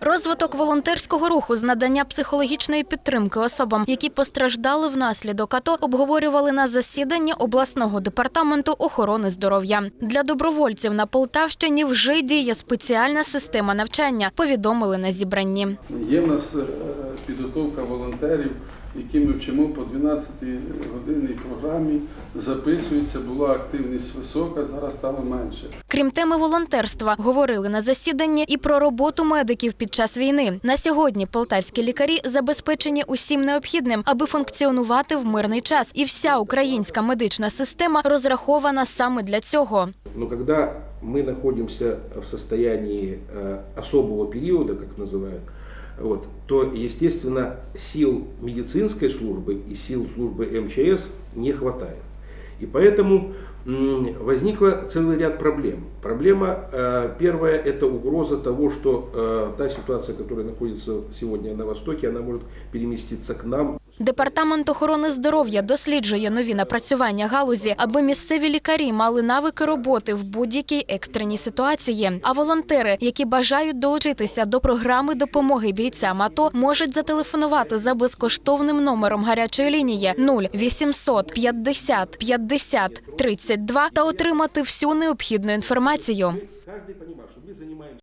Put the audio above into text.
Розвиток волонтерського руху з надання психологічної підтримки особам, які постраждали внаслідок АТО, обговорювали на засіданні обласного департаменту охорони здоров'я. Для добровольців на Полтавщині вже діє спеціальна система навчання. Повідомили на зібранні. Є в нас е, підготовка волонтерів, які ми вчимо по 12 годинній програмі. Записуються, була активність висока, зараз стало менше. Крім теми волонтерства, говорили на засіданні і про роботу медиків під час війни. На сьогодні полтавські лікарі забезпечені усім необхідним, аби функціонувати в мирний час. І вся українська медична система розрахована саме для цього. Но когда мы находимся в состоянии э, особого периода, как называют, Вот, то, естественно, сил медицинской службы и сил службы МЧС не хватает. И поэтому м, возникло целый ряд проблем. Проблема э, первая – это угроза того, что э, та ситуация, которая находится сегодня на Востоке, она может переместиться к нам Департамент охорони здоров'я досліджує нові напрацювання галузі, аби місцеві лікарі мали навики роботи в будь-якій екстреній ситуації. А волонтери, які бажають долучитися до програми допомоги бійцям АТО, можуть зателефонувати за безкоштовним номером гарячої лінії 0800 50 50 32 та отримати всю необхідну інформацію.